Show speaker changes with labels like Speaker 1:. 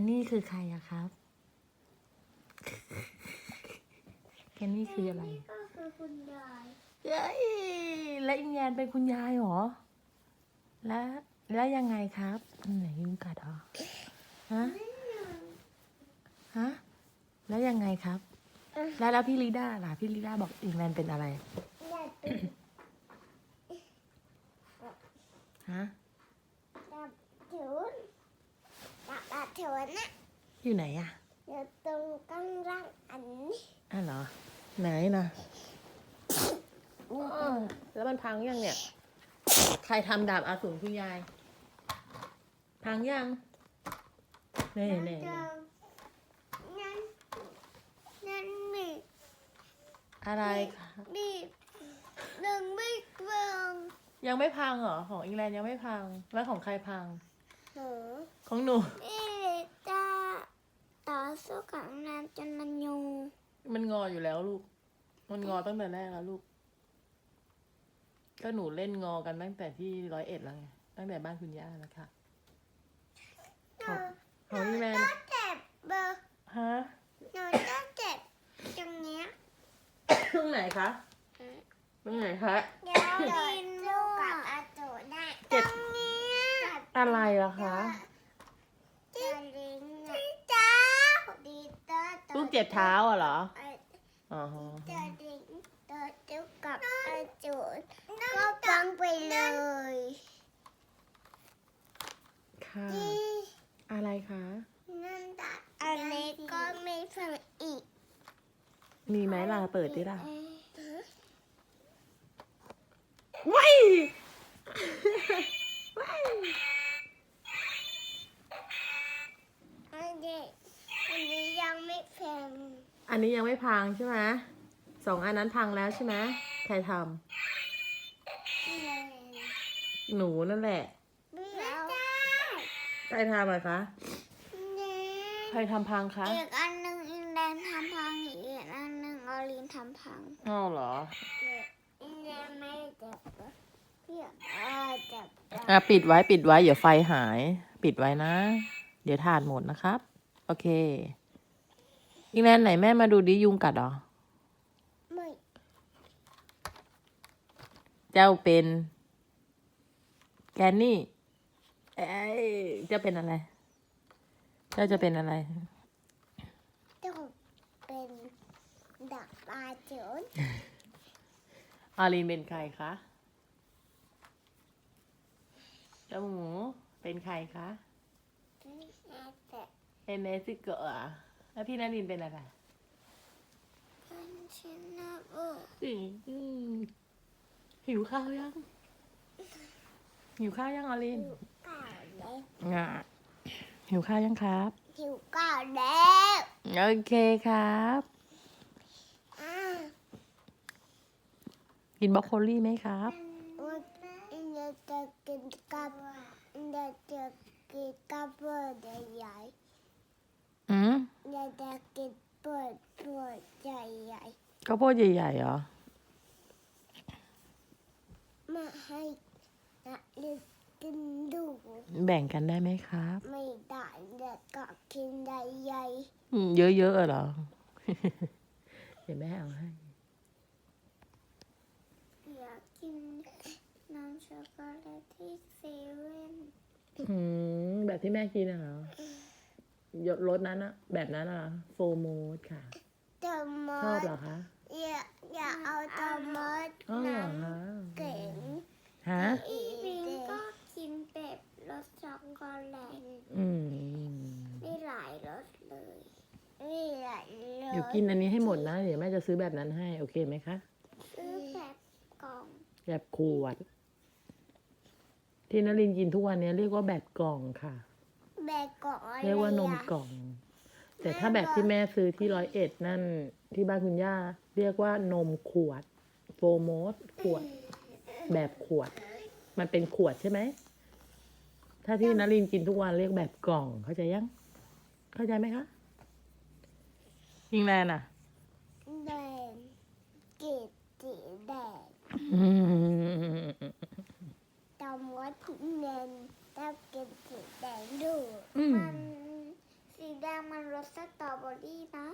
Speaker 1: นนี่คือใครอะครับแกนนี่คืออะไร
Speaker 2: ก็คือคุณยาย
Speaker 1: เย้ยแล้วอิงแยนเป็นคุณยายเหรอ แล้ว แล้วยังไงครับไหนยุงกัดเหรอฮะ ฮะ แล้วยังไงครับ แล้วแล้วพี่ลิด้าล่ะ พี่ลิด้าบอกอิงแลนเป็นอะไร
Speaker 2: ยายเป็น
Speaker 1: ฮะ
Speaker 2: ดับถุนดับดับถุนนะ
Speaker 1: อยู่ไหนอะ
Speaker 2: อยู่ตรงกลางล่างอันนี้
Speaker 1: อะเหรอ ไหนนะแล้วมันพังยังเนี่ย ใครทำดาบอาสูรคุณยาย พังยังเน่เน่
Speaker 2: เจอนั่นนั่นมี
Speaker 1: อะไรคะ
Speaker 2: มีหนึ่งไม่เบิง
Speaker 1: ยังไม่พังเหรอ ของอิงแลนด์ยังไม่พัง แล้วของใครพัง
Speaker 2: หนู
Speaker 1: ของหนู
Speaker 2: นี่จะต่อ สู้กับน้ำจนมันยู
Speaker 1: มันงออยู่แล้วลูก มันงอตั้งแต่แรกแล้วลูก ก็หนูเล่นงอกันตั้งแต่ที่ร้อยเอ็ดแล้วไง ตั้งแต่บ้านคุณย่าแล้วค่ะ ของของอิงแลนด์
Speaker 2: ก็เจ็บเบอร์
Speaker 1: ฮะ
Speaker 2: หนูก็เจ็บตรงเนี้ย
Speaker 1: ตรงไหนคะตรงไหนคะ
Speaker 2: เดี๋ยวดินลูกกับอาโจได้
Speaker 1: เจ็บ
Speaker 2: ตรงเนี้ย
Speaker 1: อะไรล่ะคะ
Speaker 2: จะลิงที่เจ้าดีเตอร์
Speaker 1: ลูกเจ็บเท้าอะเหรอ
Speaker 2: เอ่อ
Speaker 1: อ๋อ
Speaker 2: จะลิงเตอร์จุกกับอาโจก็ฟังไปเลย
Speaker 1: ค่ะ
Speaker 2: ที่
Speaker 1: อะไรคะ
Speaker 2: นั่นตัดอันนี้ก็ไม่ฟังอีก
Speaker 1: มีไหมล่ะเปิดดิล่ะ
Speaker 2: เอ๊ะ
Speaker 1: ว้ายว้าย
Speaker 2: อันนี้อันนี้ยังไม่ฟัง
Speaker 1: อันนี้ยังไม่พังใช่ไหมสองอันนั้นพังแล้วใช่ไหมใครท
Speaker 2: เลยำ
Speaker 1: หนูนั่นแหละ
Speaker 2: ไม่ได้
Speaker 1: ใครทำอะคะ
Speaker 2: เนี่ย
Speaker 1: ใครทำพังคะ
Speaker 2: อีกอันหนึ่งอินแดนทำพังอีกอันหนึ่งออลินทำพัง
Speaker 1: อ้าวเหรอ
Speaker 2: อินแดนไม่เจ็บพี่อ่าเจ็บ
Speaker 1: อะปิดไว้ปิดไว้เดี๋ยวไฟหาย ปิดไว้นะ เดี๋ยวทานหมดนะครับ โอเค อีกแลนด์ไหนแม่มาดูดิยุงกัดเหรอ
Speaker 2: ไม่
Speaker 1: เจ้าเป็น แกนนี่ เอ้ยเจ้าเป็นอะไร เจ้าจะเป็นอะไร
Speaker 2: เจ้าเป็นดักปลาโจน
Speaker 1: อารีนเป็นใครคะ เจ้าหมูเป็นใครคะ
Speaker 2: แต่
Speaker 1: เป็นเนซิเกอร์อะ แล้วพี่นารินเป็นอะไร
Speaker 2: ท่านชนะบุ
Speaker 1: อืมอืมหิวข้าวยัง หิวข้าวยังอาริน
Speaker 2: ก่าวแล้ว
Speaker 1: อะหิวข้าวยังครับ
Speaker 2: หิวก่าวแล้ว
Speaker 1: โอเคครับ
Speaker 2: อ่า
Speaker 1: กินบรอกโคลี่ไหมครับ
Speaker 2: วันอินเดียจะกินกับอินเดียจะกินกับเปิดใหญ่
Speaker 1: อืม
Speaker 2: ๆอินเดียจะกินเปิดเปิดใหญ่
Speaker 1: ข้าวโพดใหญ่ๆเหรอ
Speaker 2: ๆมาให้นะเลือกกินดู
Speaker 1: แบ่งกันได้ไหมครับ
Speaker 2: ไม่ได้เด็กก็กินได้ใหญ่
Speaker 1: อืมเยอะๆเหรอ เดี๋ยวแม่เอาให้
Speaker 2: อยากกินน้ำช็อกโกแลตที่เซเว่น
Speaker 1: อืมแบบที่แม่กินอะเหรอยรสนั้นอะแบบนั้นอะโฟโมสค่ะ
Speaker 2: ตอมอ
Speaker 1: ชอบ
Speaker 2: ด
Speaker 1: เหรอคะ
Speaker 2: อย่าอย่าเอาตอ มอด
Speaker 1: อ๋อเหร
Speaker 2: น้
Speaker 1: อคะำ
Speaker 2: เก๋ง
Speaker 1: ฮะ
Speaker 2: อีบิงก็กินแบบรสช็อกโกแลต
Speaker 1: อืม
Speaker 2: มีหลายรสเลยมีหลายรส
Speaker 1: เดี๋ยวกินอันนี้ให้หมดนะเดี๋ยวแม่จะซื้อแบบนั้นให้โอเคไหมคะ
Speaker 2: ซื้อแบบกล่อง
Speaker 1: แบบขวด ที่นรินทร์กินทุกวันนี้เรียกว่าแบบกล่องค่ะ
Speaker 2: แบบกล่องอะไร
Speaker 1: เรียกว่านม
Speaker 2: อะ
Speaker 1: กล่อง แต่ถ้าแบบที่แม่ซื้อที่ร้อยเอ็ดนั่น ที่บ้านคุณย่า เรียกว่านมขวด โฟโมสขวด แบบขวด มันเป็นขวดใช่ไหม ถ้าที่นรินกินทุกวันเรียกแบบกล่อง เข้าใจยัง เข้าใจไหมคะอิงแลนอะ
Speaker 2: แดงเกดสีแดง
Speaker 1: อืม
Speaker 2: ตอมอดเนนต้องกินสีแดงดู
Speaker 1: อืม
Speaker 2: มัน
Speaker 3: รี่นะ